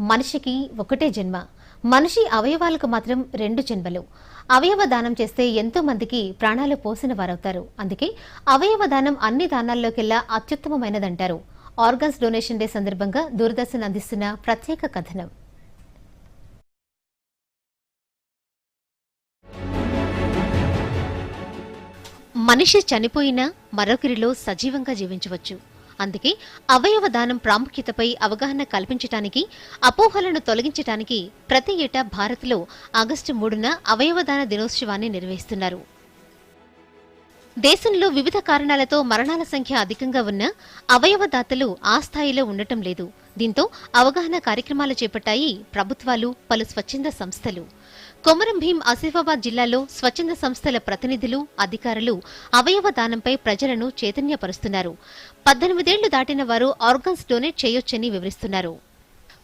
మనిషికి ఒకటే జన్మ. మనిషి అవయవాలకు మాత్రం రెండు జన్మలు. అవయవ దానం చేస్తే ఎంతో మందికి ప్రాణాలు పోసిన వారవుతారు. అందుకే అవయవ దానం అన్ని దానాల్లోకెల్లా అత్యుత్తమమైనదంటారు. ఆర్గన్స్ డొనేషన్ డే సందర్భంగా దూరదర్శన్ అందిస్తున్న ప్రత్యేక కథనం. మనిషి చనిపోయినా మరొకరిలో సజీవంగా జీవించవచ్చు. అందుకే అవయవ దానం ప్రాముఖ్యతపై అవగాహన కల్పించటానికి అపోహలను తొలగించటానికి ప్రతి ఏటా భారత్లో ఆగస్టు మూడున అవయవదాన దినోత్సవాన్ని నిర్వహిస్తున్నారు. దేశంలో వివిధ కారణాలతో మరణాల సంఖ్య అధికంగా ఉన్న అవయవదాతలు ఆ స్థాయిలో ఉండటం లేదు. దీంతో అవగాహన కార్యక్రమాలు చేపట్టాయి ప్రభుత్వాలు పలు స్వచ్ఛంద సంస్థలు. కొమరం భీం ఆసిఫాబాద్ జిల్లాలో స్వచ్ఛంద సంస్థల ప్రతినిధులు అధికారులు అవయవ దానంపై ప్రజలను చైతన్యపరుస్తున్నారు. పద్దెనిమిదేళ్ళు దాటిన వారు ఆర్గన్స్ డొనేట్ చేయొచ్చని వివరిస్తున్నారు.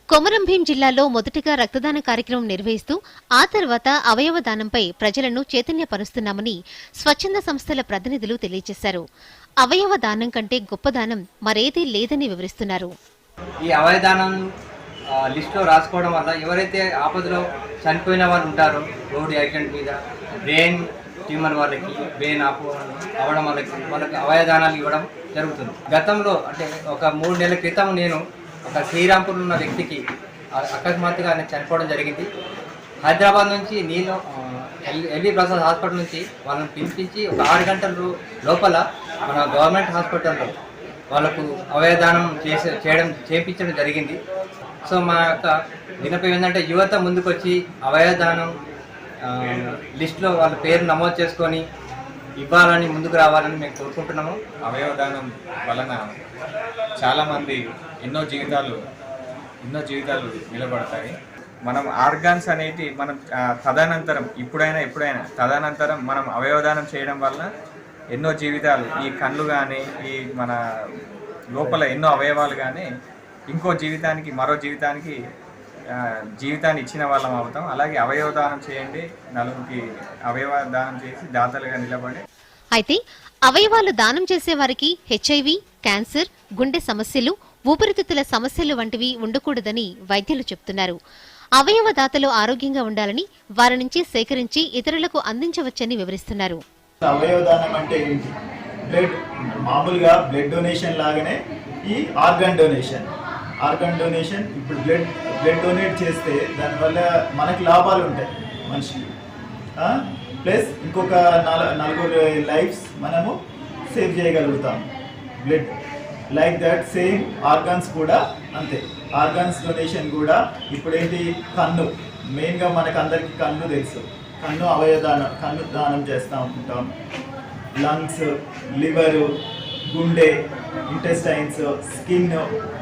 కొమరం భీం జిల్లాలో మొదటిగా రక్తదాన కార్యక్రమం నిర్వహిస్తూ ఆ తర్వాత అవయవ దానంపై ప్రజలను చైతన్యపరుస్తున్నామని స్వచ్ఛంద సంస్థల ప్రతినిధులు తెలియజేశారు. అవయవ దానం కంటే గొప్ప దానం మరేదీ లేదని వివరిస్తున్నారు. ఈ అవయదానం లిస్ట్లో రాసుకోవడం వల్ల ఎవరైతే ఆపదలో చనిపోయిన వాళ్ళు ఉంటారో రోడ్ యాక్సిడెంట్ మీద బ్రెయిన్ ట్యూమర్ వాళ్ళకి బ్రెయిన్ ఆపు అవ్వడం వాళ్ళకి వాళ్ళకి అవయదానాలు ఇవ్వడం జరుగుతుంది. గతంలో అంటే ఒక మూడు నెలల క్రితం నేను ఒక శ్రీరాంపూర్ ఉన్న వ్యక్తికి అకస్మాత్తుగా ఆయన చనిపోవడం జరిగింది. హైదరాబాద్ నుంచి నేను ఎల్ ఎల్వి ప్రసాద్ హాస్పిటల్ నుంచి వాళ్ళని పిలిపించి ఒక ఆరు గంటల లోపల మన గవర్నమెంట్ హాస్పిటల్లో వాళ్ళకు అవయదానం చేసే చేయడం చేయించడం జరిగింది. సో మా యొక్క వినపం ఏంటంటే యువత ముందుకొచ్చి అవయదానం లిస్టులో వాళ్ళ పేరు నమోదు చేసుకొని ఇవ్వాలని ముందుకు రావాలని మేము కోరుకుంటున్నాము. అవయవదానం వలన చాలామంది ఎన్నో జీవితాలు ఎన్నో జీవితాలు నిలబడతాయి. మనం ఆర్గాన్స్ అనేటి మనం తదనంతరం ఇప్పుడైనా ఎప్పుడైనా తదనంతరం మనం అవయవదానం చేయడం వల్ల ఎన్నో జీవితాలు ఈ కళ్ళు కానీ ఈ మన లోపల ఎన్నో అవయవాలు కానీ ఇంకో జీవితానికి మరో జీవితానికి జీవితాన్ని ఇచ్చిన వాళ్ళం అవుతాం. అలాగే అవయవదానం చేయండి. నలుగురికి అవయవ దానం చేసి దాతలుగా నిలబడి. అయితే అవయవాలు దానం చేసే వారికి హెచ్ఐవి క్యాన్సర్ గుండె సమస్యలు ఊపిరితిత్తుల సమస్యలు వంటివి ఉండకూడదని వైద్యులు చెప్తున్నారు. అవయవ దాతలు ఆరోగ్యంగా ఉండాలని వారి నుంచి సేకరించి ఇతరులకు అందించవచ్చని వివరిస్తున్నారు. అవయవదానం అంటే ఏంటి? బ్లడ్ మామూలుగా బ్లడ్ డొనేషన్ లాగానే ఈ ఆర్గన్ డొనేషన్. ఆర్గన్ డొనేషన్ ఇప్పుడు బ్లడ్ బ్లడ్ డొనేట్ చేస్తే దానివల్ల మనకి లాభాలు ఉంటాయి మనిషికి. ప్లస్ ఇంకొక నల నలుగురు లైఫ్స్ మనము సేవ్ చేయగలుగుతాం. Blood. Like that same organs కూడా అంతే. ఆర్గన్స్ డొనేషన్ కూడా ఇప్పుడు ఏంటి కన్ను. మెయిన్గా మనకు అందరికీ కన్ను తెలుసు. కన్ను అవయదానం కన్ను దానం చేస్తూ ఉంటాం. లంగ్స్ లివరు గుండె ఇంటెస్టైన్స్ స్కిన్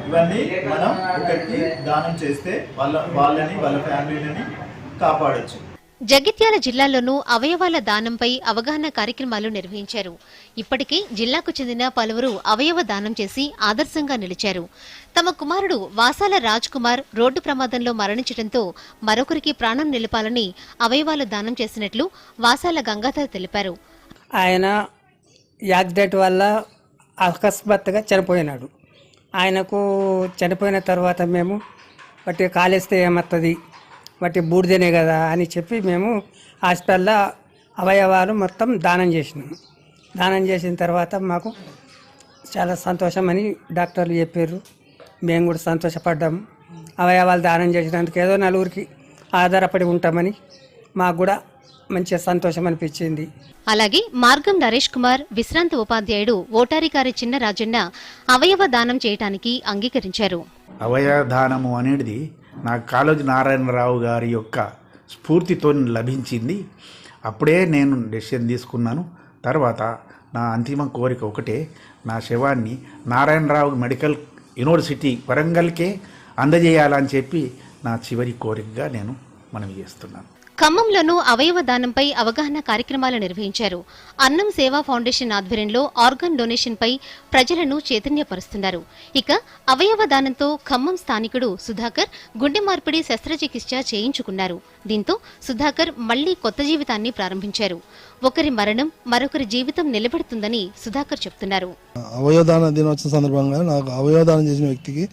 ఇవన్నీ మనం ఒకరికి దానం చేస్తే వాళ్ళ వాళ్ళని వాళ్ళ ఫ్యామిలీని కాపాడొచ్చు. జగిత్యాల జిల్లాలోనూ అవయవాల దానంపై అవగాహన కార్యక్రమాలు నిర్వహించారు. ఇప్పటికే జిల్లాకు చెందిన పలువురు అవయవ దానం చేసి ఆదర్శంగా నిలిచారు. తమ కుమారుడు వాసాల రాజ్ కుమార్ రోడ్డు ప్రమాదంలో మరణించడంతో మరొకరికి ప్రాణం నిలపాలని అవయవాలు దానం చేసినట్లు వాసాల గంగాధర్ తెలిపారు. ఆయన యాక్సిడెంట్ వల్ల అకస్మాత్తుగా చనిపోయినాడు. ఆయనకు చనిపోయిన తర్వాత మేము వాటి కాలేస్తే ఏమవుతుంది వాటి బూడిదనే కదా అని చెప్పి మేము హాస్పిటల్లో అవయవాలు మొత్తం దానం చేసినాము దానం చేసిన తర్వాత మాకు చాలా సంతోషం అని డాక్టర్లు చెప్పారు మేము కూడా సంతోషపడ్డాము అవయవాలు దానం చేసినందుకు ఏదో నలుగురికి ఆధారపడి ఉంటామని మాకు కూడా మంచిగా సంతోషం అనిపించింది. అలాగే మార్గం నరేష్ కుమార్ విశ్రాంతి ఉపాధ్యాయుడు ఓటారికారి చిన్న రాజన్న అవయవ దానం చేయటానికి అంగీకరించారు. అవయదానము అనేది నాకు కాళోజీ నారాయణరావు గారి యొక్క స్ఫూర్తితో లభించింది. అప్పుడే నేను డెసిషన్ తీసుకున్నాను. తర్వాత నా అంతిమ కోరిక ఒకటే నా శవాన్ని నారాయణరావు మెడికల్ యూనివర్సిటీ వరంగల్కే అందజేయాలని చెప్పి నా చివరి కోరికగా నేను మనవి చేస్తున్నాను. ఖమ్మంలోనూ అవయవ దానంపై అవగాహన కార్యక్రమాలు నిర్వహించారు. అన్నం సేవా ఫౌండేషన్ ఆధ్వర్యంలో ఆర్గన్ డొనేషన్పై ప్రజలను చైతన్యపరుస్తున్నారు. ఇక అవయవ దానంతో ఖమ్మం స్థానికుడు సుధాకర్ గుండె మార్పిడి శస్త్రచికిత్స చేయించుకున్నారు. దీంతో సుధాకర్ మళ్ళీ కొత్త జీవితాన్ని ప్రారంభించారు. ఒకరి మరణం మరొకరి జీవితం నిలబెడుతుందని సుధాకర్ చెప్తున్నారు. అవయవదాన దినోత్సవం సందర్భంగా నాకు అవయవదానం చేసిన వ్యక్తికి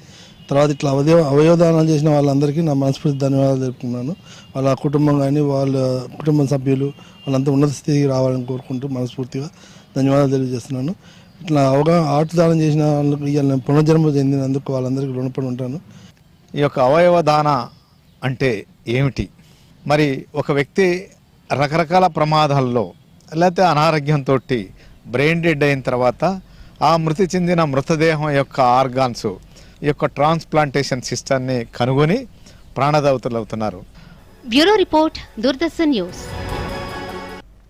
తర్వాత ఇట్లా అవయవ అవయవదానం చేసిన వాళ్ళందరికీ నా మనస్ఫూర్తి ధన్యవాదాలు తెలుపుకున్నాను వాళ్ళ కుటుంబం కానీ వాళ్ళ కుటుంబ సభ్యులు వాళ్ళంతా ఉన్నత స్థితికి రావాలని కోరుకుంటూ మనస్ఫూర్తిగా ధన్యవాదాలు తెలియజేస్తున్నాను. ఇట్లా అవగాహన ఆర్ట్ దానం చేసిన వాళ్ళకి ఇవాళ పునర్జన్మ చెందినందుకు వాళ్ళందరికీ రుణపడి ఉంటాను. ఈ యొక్క అవయవ దాన అంటే ఏమిటి? మరి ఒక వ్యక్తి రకరకాల ప్రమాదాల్లో లేకపోతే అనారోగ్యంతో బ్రెయిన్ డెడ్ అయిన తర్వాత ఆ మృతి చెందిన మృతదేహం యొక్క ఆర్గాన్స్ ఈ యొక్క ట్రాన్స్ప్లాంటేషన్ సిస్టమ్ని కనుగొని ప్రాణదావతులు అవుతున్నారు. Bureau report Doordarshan news.